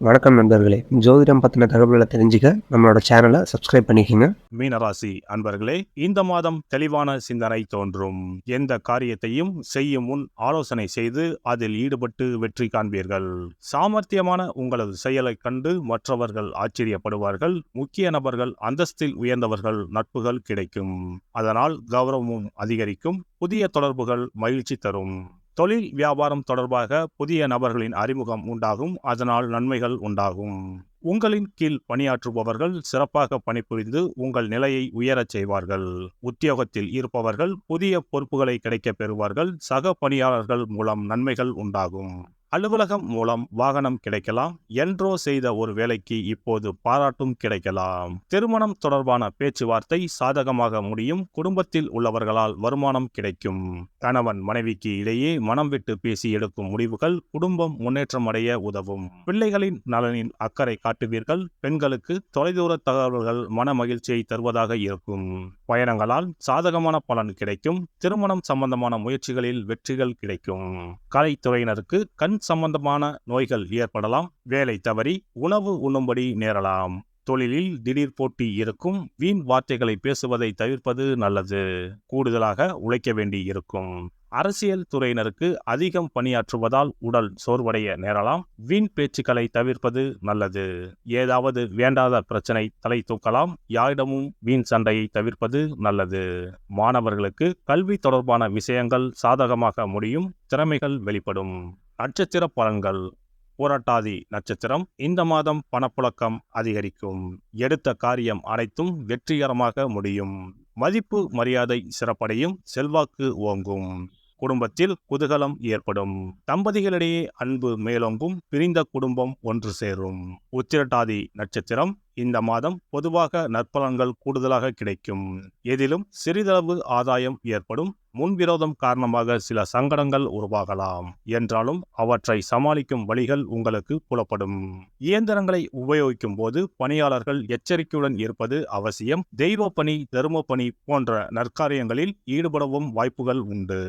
வணக்கம் நண்பர்களே. ஜோதிடம் பற்றின தகவல்களை தெரிஞ்சுக்க நம்மளோட சேனலை சப்ஸ்கிரைப் பண்ணிக்கோங்க. மீனராசி அன்பர்களே இந்த மாதம் தெளிவான சிந்தனை தோன்றும். எந்த காரியத்தையும் செய்யும் முன் ஆலோசனை செய்து அதில் ஈடுபட்டு வெற்றி காண்பீர்கள். சாமர்த்தியமான உங்களது செயலைக் கண்டு மற்றவர்கள் ஆச்சரியப்படுவார்கள். முக்கிய நபர்கள் அந்தஸ்தில் உயர்ந்தவர்கள் நட்புகள் கிடைக்கும். அதனால் கௌரவமும் அதிகரிக்கும். புதிய தொடர்புகள் மகிழ்ச்சி தரும். தொழில் வியாபாரம் தொடர்பாக புதிய நபர்களின் அறிமுகம் உண்டாகும். அதனால் நன்மைகள் உண்டாகும். உங்களின் கீழ் பணியாற்றுபவர்கள் சிறப்பாக பணிபுரிந்து உங்கள் நிலையை உயரச் செய்வார்கள். உத்தியோகத்தில் இருப்பவர்கள் புதிய பொறுப்புகளை கிடைக்கப் பெறுவார்கள். சக பணியாளர்கள் மூலம் நன்மைகள் உண்டாகும். அலுவலகம் மூலம் வாகனம் கிடைக்கலாம். என்றோ செய்த ஒரு வேலைக்கு இப்போது பாராட்டும் கிடைக்கலாம். திருமணம் தொடர்பான பேச்சுவார்த்தை சாதகமாக முடியும். குடும்பத்தில் உள்ளவர்களால் வருமானம் கிடைக்கும். கணவன் மனைவிக்கு இடையே மனம் விட்டு பேசி எடுக்கும் முடிவுகள் குடும்பம் முன்னேற்றம் அடைய உதவும். பிள்ளைகளின் நலனில் அக்கறை காட்டுவீர்கள். பெண்களுக்கு தொலைதூர தகவல்கள் மன மகிழ்ச்சியை தருவதாக இருக்கும். பயணங்களால் சாதகமான பலன் கிடைக்கும். திருமணம் சம்பந்தமான முயற்சிகளில் வெற்றிகள் கிடைக்கும். கலைத்துறையினருக்கு கண் சம்பந்தமான நோய்கள் ஏற்படலாம். வேலை தவறி உணவு உண்ணும்படி நேரலாம். தொழிலில் திடீர் போட்டி இருக்கும். வீண் வார்த்தைகளை பேசுவதை தவிர்ப்பது நல்லது. கூடுதலாக உழைக்க வேண்டி இருக்கும் அரசியல் துறையினருக்கு அதிகம் பணியாற்றுவதால் உடல் சோர்வடைய நேரலாம். வீண் பேச்சுக்களை தவிர்ப்பது நல்லது. ஏதாவது வேண்டாத பிரச்சனை தலை தூக்கலாம். யாரிடமும் வீண் சண்டையை தவிர்ப்பது நல்லது. மாணவர்களுக்கு கல்வி தொடர்பான விஷயங்கள் சாதகமாக முடியும். திறமைகள் வெளிப்படும். நட்சத்திர பலன்கள். போராட்டாதி நட்சத்திரம். இந்த மாதம் பணப்புழக்கம் அதிகரிக்கும். எடுத்த காரியம் அனைத்தும் வெற்றிகரமாக முடியும். மதிப்பு மரியாதை சிறப்படையும். செல்வாக்கு ஓங்கும். குடும்பத்தில் குதூகலம் ஏற்படும். தம்பதிகளிடையே அன்பு மேலோங்கும் பிரிந்த குடும்பம் ஒன்று சேரும். உத்திரட்டாதி நட்சத்திரம் இந்த மாதம் பொதுவாக நற்பலன்கள் கூடுதலாக கிடைக்கும். எதிலும் சிறிதளவு ஆதாயம் ஏற்படும். முன்விரோதம் காரணமாக சில சங்கடங்கள் உருவாகலாம். என்றாலும் அவற்றை சமாளிக்கும் வழிகள் உங்களுக்கு புலப்படும். இயந்திரங்களை உபயோகிக்கும் போது பணியாளர்கள் எச்சரிக்கையுடன் இருப்பது அவசியம். தெய்வ பணி தரும பணி போன்ற நற்காரியங்களில் ஈடுபடவும் வாய்ப்புகள் உண்டு.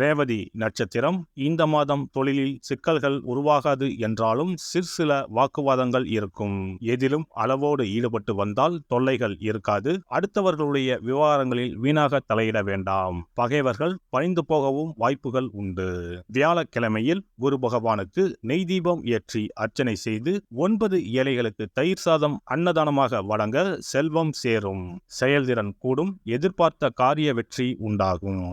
ரேவதி நட்சத்திரம் இந்த மாதம் தொழிலில் சிக்கல்கள் உருவாகாது என்றாலும் சிறு சில வாக்குவாதங்கள் இருக்கும். எதிலும் அளவோடு ஈடுபட்டு வந்தால் தொல்லைகள் இருக்காது. அடுத்தவர்களுடைய விவகாரங்களில் வீணாக தலையிட வேண்டாம். பகைவர்கள் பணிந்து போகவும் வாய்ப்புகள் உண்டு. வியாழக்கிழமையில் குரு பகவானுக்கு நெய் தீபம் ஏற்றி அர்ச்சனை செய்து ஒன்பது ஏழைகளுக்கு தயிர் சாதம் அன்னதானமாக வழங்க செல்வம் சேரும். செயல்திறன் கூடும். எதிர்பார்த்த காரிய வெற்றி உண்டாகும்.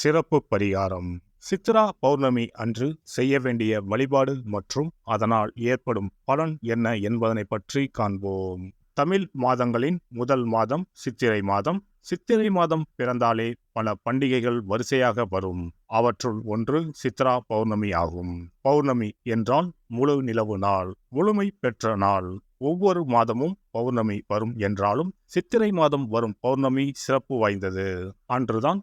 சிறப்பு பரிகாரம். சித்ரா பௌர்ணமி அன்று செய்ய வேண்டிய வழிபாடு மற்றும் அதனால் ஏற்படும் பலன் என்ன என்பதனை பற்றி காண்போம். தமிழ் மாதங்களின் முதல் மாதம் சித்திரை மாதம். சித்திரை மாதம் பிறந்தாலே பல பண்டிகைகள் வரிசையாக வரும். அவற்றுள் ஒன்று சித்ரா பௌர்ணமி ஆகும். பௌர்ணமி என்றால் முழு நிலவு நாள் முழுமை பெற்ற நாள். ஒவ்வொரு மாதமும் பௌர்ணமி வரும் என்றாலும் சித்திரை மாதம் வரும் பௌர்ணமி சிறப்பு வாய்ந்தது. அன்றுதான்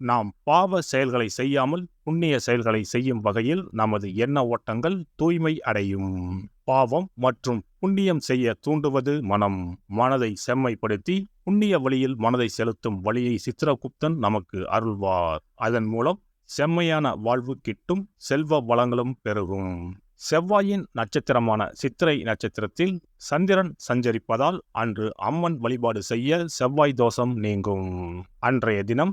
நாம் பாவ செயல்களை செய்யாமல் புண்ணிய செயல்களை செய்யும் வகையில் நமது எண்ண ஓட்டங்கள் தூய்மை அடையும். பாவம் மற்றும் புண்ணியம் செய்ய தூண்டுவது மனம். மனதை செம்மைப்படுத்தி புண்ணிய வழியில் மனதை செலுத்தும் வழியை சித்திரகுப்தன் நமக்கு அருள்வார். அதன் மூலம் செம்மையான வாழ்வு கிட்டும் செல்வ வளங்களும் பெருகும். செவ்வாயின் நட்சத்திரமான சித்திரை நட்சத்திரத்தில் சந்திரன் சஞ்சரிப்பதால் அன்று அம்மன் வழிபாடு செய்ய செவ்வாய் தோஷம் நீங்கும். அன்றைய தினம்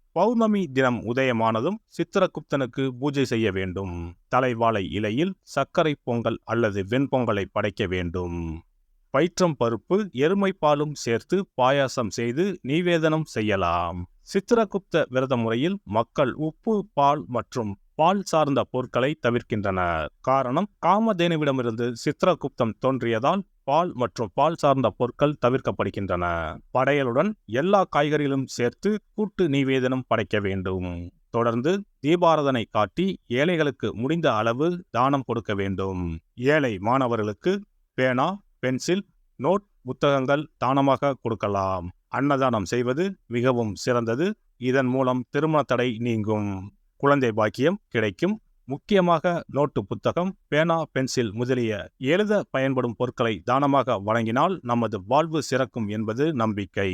பௌர்ணமி தினம் உதயமானதும் சித்திரகுப்தனுக்கு பூஜை செய்ய வேண்டும். தலைவாழை இலையில் சர்க்கரை பொங்கல் அல்லது வெண்பொங்கலை படைக்க வேண்டும். பயிற்றம் பருப்பு எருமை பாலும் சேர்த்து பாயாசம் செய்து நிவேதனம் செய்யலாம். சித்திரகுப்த விரத முறையில் மக்கள் உப்பு பால் மற்றும் பால் சார்ந்த பொருட்களை தவிர்க்கின்றனர். காரணம் காமதேனுவிடமிருந்து சித்திரகுப்தம் தோன்றியதால் பால் மற்றும் பால் சார்ந்த பொருட்கள் தவிர்க்கப்படுகின்றன. படையலுடன் எல்லா காய்கறிகளும் சேர்த்து கூட்டு நிவேதனம் படைக்க வேண்டும். தொடர்ந்து தீபாரதனை காட்டி ஏழைகளுக்கு முடிந்த அளவு தானம் கொடுக்க வேண்டும். ஏழை மாணவர்களுக்கு பேனா பென்சில் நோட் புத்தகங்கள் தானமாக கொடுக்கலாம். அன்னதானம் செய்வது மிகவும் சிறந்தது. இதன் மூலம் திருமண தடை நீங்கும். குழந்தை பாக்கியம் கிடைக்கும். முக்கியமாக நோட்டு புத்தகம் பேனா பென்சில் முதலிய எழுத பயன்படும் பொருட்களை தானமாக வழங்கினால் நமது வாழ்வு சிறக்கும் என்பது நம்பிக்கை.